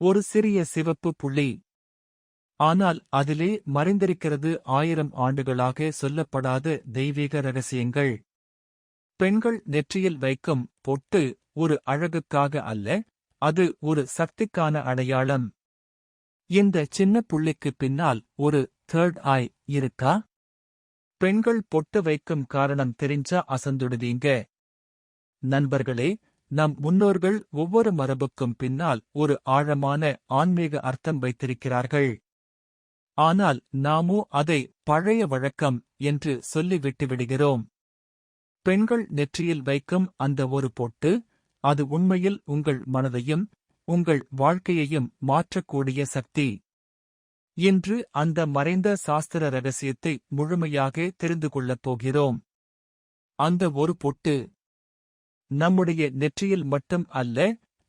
ஒரு சிறிய சிவப்பு புள்ளி. ஆனால் அதிலே மறைந்திருக்கிறது ஆயிரம் ஆண்டுகளாக சொல்லப்படாத தெய்வீக ரகசியங்கள். பெண்கள் நெற்றியில் வைக்கும் பொட்டு ஒரு அழகுக்காக அல்ல அது ஒரு சக்திக்கான அடையாளம். இந்த சின்ன புள்ளிக்கு பின்னால் ஒரு தேர்ட் ஐ இருக்கா? பெண்கள் பொட்டு வைக்கும் காரணம் தெரிஞ்சா அசந்துடுவீங்க. நண்பர்களே நம் முன்னோர்கள் ஒவ்வொரு மரபுக்கும் பின்னால் ஒரு ஆழமான ஆன்மீக அர்த்தம் வைத்திருக்கிறார்கள். ஆனால் நாமோ அதை பழைய வழக்கம் என்று சொல்லி விட்டுவிடுகிறோம் பெண்கள் நெற்றியில் வைக்கும் அந்த ஒரு பொட்டு அது உண்மையில் உங்கள் மனதையும் உங்கள் வாழ்க்கையையும் மாற்றக்கூடிய சக்தி. இன்று அந்த மறைந்த சாஸ்திர ரகசியத்தை முழுமையாக தெரிந்து கொள்ளப் போகிறோம். அந்த ஒரு பொட்டு நம்முடைய நெற்றியில் மட்டும் அல்ல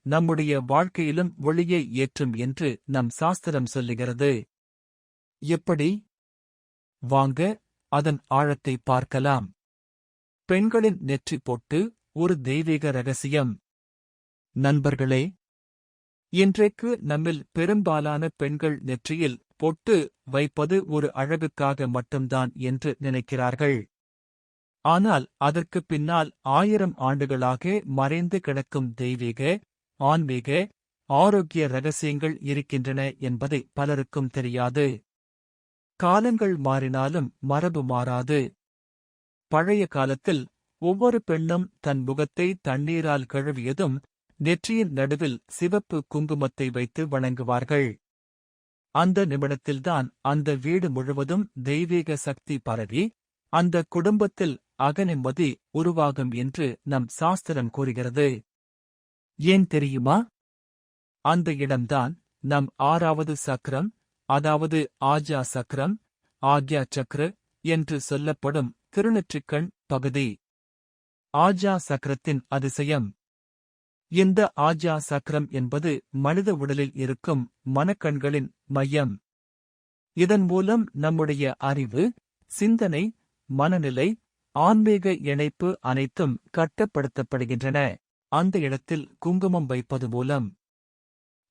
நம்முடைய வாழ்க்கையிலும் ஒளியை ஏற்றும் என்று நம் சாஸ்திரம் சொல்லுகிறது. எப்படி? வாங்க அதன் ஆழத்தை பார்க்கலாம். பெண்களின் நெற்றி பொட்டு ஒரு தெய்வீக ரகசியம். நண்பர்களே இன்றைக்கு நம்மில் பெரும்பாலான பெண்கள் நெற்றியில் பொட்டு வைப்பது ஒரு அழகுக்காக மட்டும்தான் என்று நினைக்கிறார்கள். ஆனால் அதற்கு பின்னால் ஆயிரம் ஆண்டுகளாக மறைந்து கிடக்கும் தெய்வீக ஆன்மீக ஆரோக்கிய ரகசியங்கள் இருக்கின்றன என்பதை பலருக்கும் தெரியாது. காலங்கள் மாறினாலும் மரபு மாறாது. பழைய காலத்தில் ஒவ்வொரு பெண்ணும் தன் முகத்தை தண்ணீரால் கழுவியதும் நெற்றியின் நடுவில் சிவப்பு குங்குமத்தை வைத்து வணங்குவார்கள். அந்த நிமிடத்தில்தான் அந்த வீடு முழுவதும் தெய்வீக சக்தி பரவி அந்த குடும்பத்தில் அகநிம்மதி உருவாகும் என்று நம் சாஸ்திரம் கூறுகிறது. ஏன் தெரியுமா? அந்த இடம்தான் நம் ஆறாவது சக்கரம் அதாவது ஆஜா சக்கரம் ஆக்யா சக்கர என்று சொல்லப்படும் திருநெற்றிக்கண் பகுதி. ஆஜா சக்கரத்தின் அதிசயம். இந்த ஆஜா சக்கரம் என்பது மனித உடலில் இருக்கும் மனக்கண்களின் மையம். இதன் மூலம் நம்முடைய அறிவு சிந்தனை மனநிலை ஆன்மீக இணைப்பு அனைத்தும் கட்டப்படுத்தப்படுகின்றன. அந்த இடத்தில் குங்குமம் வைப்பது மூலம்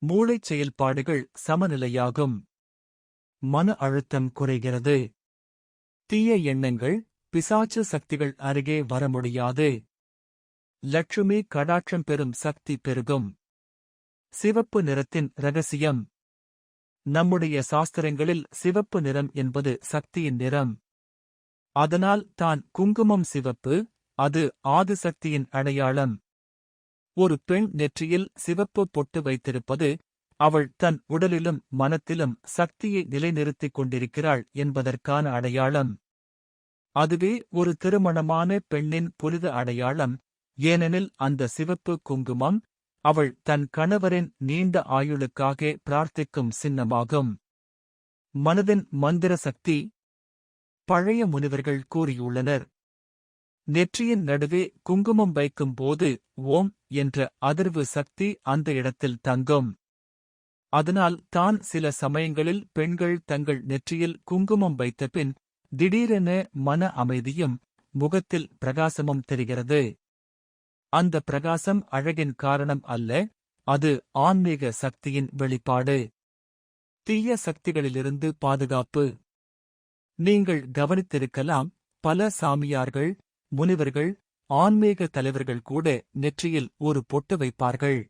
மூளைச் செயல்பாடுகள் சமநிலையாகும். மன அழுத்தம் குறைகிறது. தீய எண்ணங்கள் பிசாச்சு சக்திகள் அருகே வர முடியாது. லட்சுமி கடாட்சம் பெறும் சக்தி பெருகும். சிவப்பு நிறத்தின் ரகசியம். நம்முடைய சாஸ்திரங்களில் சிவப்பு நிறம் என்பது சக்தியின் நிறம். அதனால் தான் குங்குமம் சிவப்பு அது ஆதிசக்தியின் அடையாளம். ஒரு பெண் நெற்றியில் சிவப்பு பொட்டு வைத்திருப்பது அவள் தன் உடலிலும் மனத்திலும் சக்தியை நிலைநிறுத்திக் கொண்டிருக்கிறாள் என்பதற்கான அடையாளம். அதுவே ஒரு திருமணமான பெண்ணின் புனித அடையாளம் ஏனெனில் அந்த சிவப்பு குங்குமம் அவள் தன் கணவரின் நீண்ட ஆயுளுக்காக பிரார்த்திக்கும் சின்னமாகும். மனதின் மந்திர சக்தி பழைய முனிவர்கள் கூறியுள்ளனர். நெற்றியின் நடுவே குங்குமம் வைக்கும் போது ஓம் என்ற அதிர்வு சக்தி அந்த இடத்தில் தங்கும். அதனால் தான் சில சமயங்களில் பெண்கள் தங்கள் நெற்றியில் குங்குமம் வைத்த பின் திடீரென மன அமைதியும் முகத்தில் பிரகாசமும் தெரிகிறது. அந்த பிரகாசம் அழகின் காரணம் அல்ல அது ஆன்மீக சக்தியின் வெளிப்பாடு. தீய சக்திகளிலிருந்து பாதுகாப்பு. நீங்கள் கவனித்திருக்கலாம் பல சாமியார்கள் முனிவர்கள் ஆன்மீக தலைவர்கள் கூட நெற்றியில் ஒரு பொட்டு வைப்பார்கள்.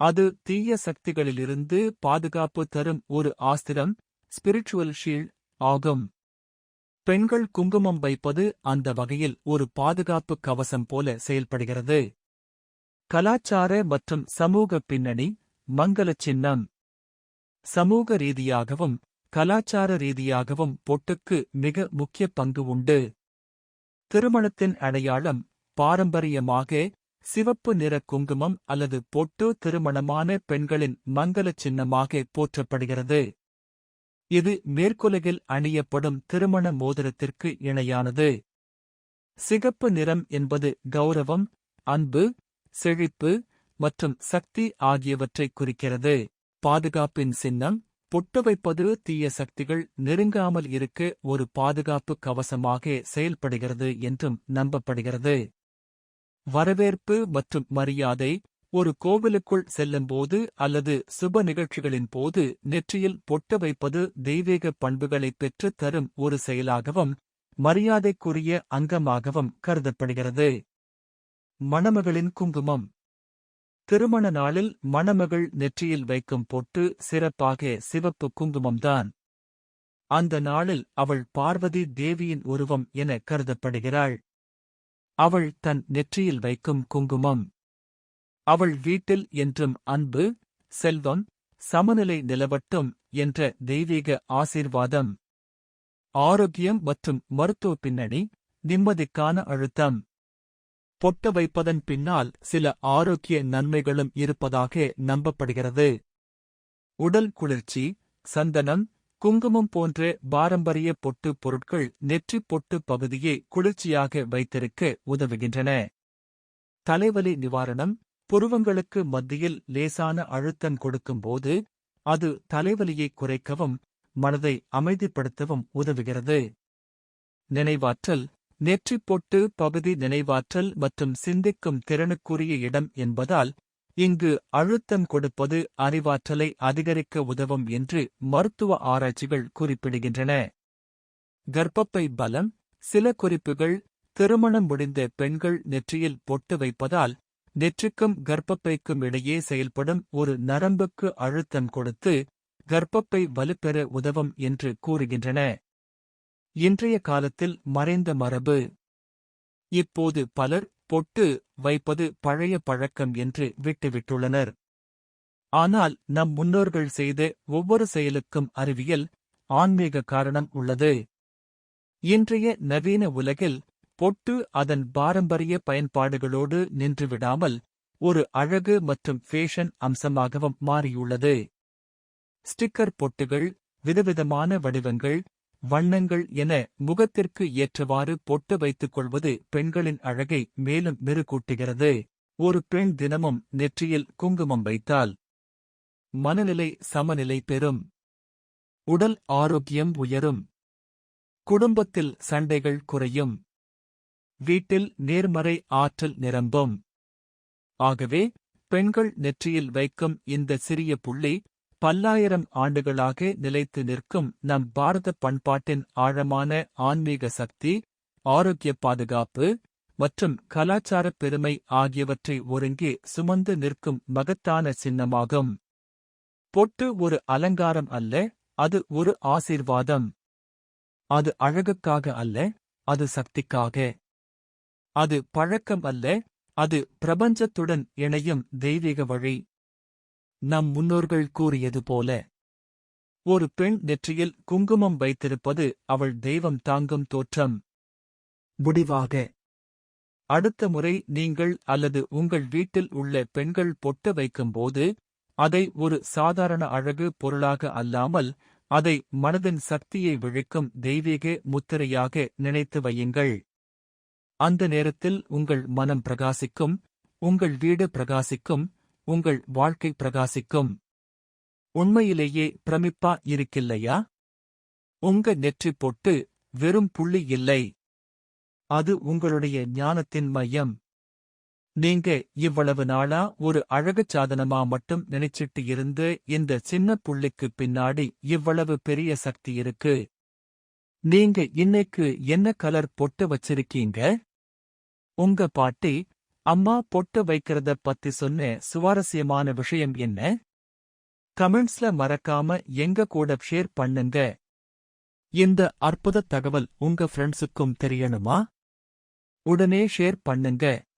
அது தீய சக்திகளிலிருந்து பாதுகாப்பு தரும் ஒரு ஆஸ்திரம் ஸ்பிரிச்சுவல் ஷீல்ட் ஆகும். பெண்கள் குங்குமம் வைப்பது அந்த வகையில் ஒரு பாதுகாப்பு கவசம் போல செயல்படுகிறது. கலாச்சார மற்றும் சமூக பின்னணி மங்கள சின்னம். சமூக ரீதியாகவும் கலாச்சார ரீதியாகவும் பொட்டுக்கு மிக முக்கிய பங்கு உண்டு. திருமணத்தின் அடையாளம் பாரம்பரியமாக சிவப்பு நிற குங்குமம் அல்லது பொட்டு திருமணமான பெண்களின் மங்கள சின்னமாக போற்றப்படுகிறது. இது மேற்குலகில் அணியப்படும் திருமண மோதிரத்திற்கு இணையானது. சிகப்பு நிறம் என்பது கௌரவம் அன்பு செழிப்பு மற்றும் சக்தி ஆகியவற்றைக் குறிக்கிறது. பாதுகாப்பின் சின்னம் பொட்டு வைப்பது தீய சக்திகள் நெருங்காமல் இருக்க ஒரு பாதுகாப்பு கவசமாக செயல்படுகிறது என்றும் நம்பப்படுகிறது. வரவேற்பு மற்றும் மரியாதை ஒரு கோவிலுக்குள் செல்லும்போது அல்லது சுப நிகழ்ச்சிகளின் போது நெற்றியில் பொட்டு வைப்பது தெய்வீக பண்புகளைப் பெற்றுத் தரும் ஒரு செயலாகவும் மரியாதைக்குரிய அங்கமாகவும் கருதப்படுகிறது. மணமகளின் குங்குமம் திருமண நாளில் மணமகள் நெற்றியில் வைக்கும் பொட்டு சிறப்பாக சிவப்பு குங்குமம்தான். அந்த நாளில் அவள் பார்வதி தேவியின் உருவம் என கருதப்படுகிறாள். அவள் தன் நெற்றியில் வைக்கும் குங்குமம். அவள் வீட்டில் என்றும் அன்பு செல்வம் சமநிலை நிலவட்டும் என்ற தெய்வீக ஆசீர்வாதம். ஆரோக்கியம் மற்றும் மருத்துவ பின்னணி நிம்மதிக்கான அழுத்தம். பொட்ட வைப்பதன் பின்னால் சில ஆரோக்கிய நன்மைகளும் இருப்பதாக நம்பப்படுகிறது. உடல் குளிர்ச்சி சந்தனம் குங்குமம் போன்ற பாரம்பரிய பொட்டு பொருட்கள் நெற்றி பொட்டு பகுதியை குளிர்ச்சியாக வைத்திருக்க உதவுகின்றன. தலைவலி நிவாரணம் புருவங்களுக்கு மத்தியில் லேசான அழுத்தம் கொடுக்கும்போது அது தலைவலியை குறைக்கவும் மனதை அமைதிப்படுத்தவும் உதவுகிறது. நினைவாற்றல் நெற்றிப் பொட்டு பகுதி நினைவாற்றல் மற்றும் சிந்திக்கும் திறனுக்குரிய இடம் என்பதால் இங்கு அழுத்தம் கொடுப்பது அறிவாற்றலை அதிகரிக்க உதவும் என்று மருத்துவ ஆராய்ச்சிகள் குறிப்பிடுகின்றன. கர்ப்பப்பை பலம் சில குறிப்புகள் திருமணம் முடிந்த பெண்கள் நெற்றியில் பொட்டு வைப்பதால் நெற்றிக்கும் கர்ப்பப்பைக்கும் இடையே செயல்படும் ஒரு நரம்புக்கு அழுத்தம் கொடுத்து கர்ப்பப்பை வலுப்பெற உதவும் என்று கூறுகின்றன. இன்றைய காலத்தில் மறைந்த மரபு. இப்போது பலர் பொட்டு வைப்பது பழைய பழக்கம் என்று விட்டுவிட்டுள்ளனர். ஆனால் நம் முன்னோர்கள் செய்த ஒவ்வொரு செயலுக்கும் அறிவியல் ஆன்மீக காரணம் உள்ளது. இன்றைய நவீன உலகில் பொட்டு அதன் பாரம்பரிய பயன்பாடுகளோடு நின்றுவிடாமல் ஒரு அழகு மற்றும் ஃபேஷன் அம்சமாகவும் மாறியுள்ளது. ஸ்டிக்கர் பொட்டுகள் விதவிதமான வடிவங்கள் வண்ணங்கள் என முகத்திற்கு ஏற்றவாறு பொட்டு வைத்துக் கொள்வது பெண்களின் அழகை மேலும் மெருகூட்டுகிறது. ஒரு பெண் தினமும் நெற்றியில் குங்குமம் வைத்தால் மனநிலை சமநிலை பெறும். உடல் ஆரோக்கியம் உயரும். குடும்பத்தில் சண்டைகள் குறையும். வீட்டில் நேர்மறை ஆற்றல் நிரம்பும். ஆகவே பெண்கள் நெற்றியில் வைக்கும் இந்த சிறிய புள்ளி பல்லாயிரம் ஆண்டுகளாக நிலைத்து நிற்கும் நம் பாரத பண்பாட்டின் ஆழமான ஆன்மீக சக்தி ஆரோக்கிய பாதுகாப்பு மற்றும் கலாச்சார பெருமை ஆகியவற்றை ஒருங்கே சுமந்து நிற்கும் மகத்தான சின்னமாகும். பொட்டு ஒரு அலங்காரம் அல்ல அது ஒரு ஆசீர்வாதம். அது அழகுக்காக அல்ல அது சக்திக்காக. அது பழக்கம் அல்ல அது பிரபஞ்சத்துடன் இணையும் தெய்வீக வழி. நம் முன்னோர்கள் கூறியது போல. ஒரு பெண் நெற்றியில் குங்குமம் வைத்திருப்பது அவள் தெய்வம் தாங்கும் தோற்றம். முடிவாக. அடுத்த முறை நீங்கள் அல்லது உங்கள் வீட்டில் உள்ள பெண்கள் பொட்டு வைக்கும்போது அதை ஒரு சாதாரண அழகு பொருளாக அல்லாமல் அதை மனதின் சக்தியை விழிக்கும் தெய்வீக முத்திரையாக நினைத்து வையுங்கள். அந்த நேரத்தில் உங்கள் மனம் பிரகாசிக்கும் உங்கள் வீடு பிரகாசிக்கும் உங்கள் வாழ்க்கை பிரகாசிக்கும். உண்மையிலேயே பிரமிப்பா இருக்கில்லையா? உங்க நெற்றி பொட்டு வெறும் புள்ளி இல்லை. அது உங்களுடைய ஞானத்தின் மையம். நீங்க இவ்வளவு நாளா ஒரு அழகுச் சாதனமா மட்டும் நினைச்சிட்டு இருந்து இந்த சின்ன புள்ளிக்கு பின்னாடி இவ்வளவு பெரிய சக்தி இருக்கு. நீங்க இன்னைக்கு என்ன கலர் பொட்டு வச்சிருக்கீங்க? உங்க பாட்டி அம்மா பொட்டு வைக்கிறத பத்தி சொன்ன சுவாரஸ்யமான விஷயம் என்ன? கமெண்ட்ஸ்ல மறக்காம எங்க கூட ஷேர் பண்ணுங்க. இந்த அற்புத தகவல் உங்க ஃப்ரெண்ட்ஸுக்கும் தெரியணுமா? உடனே ஷேர் பண்ணுங்க.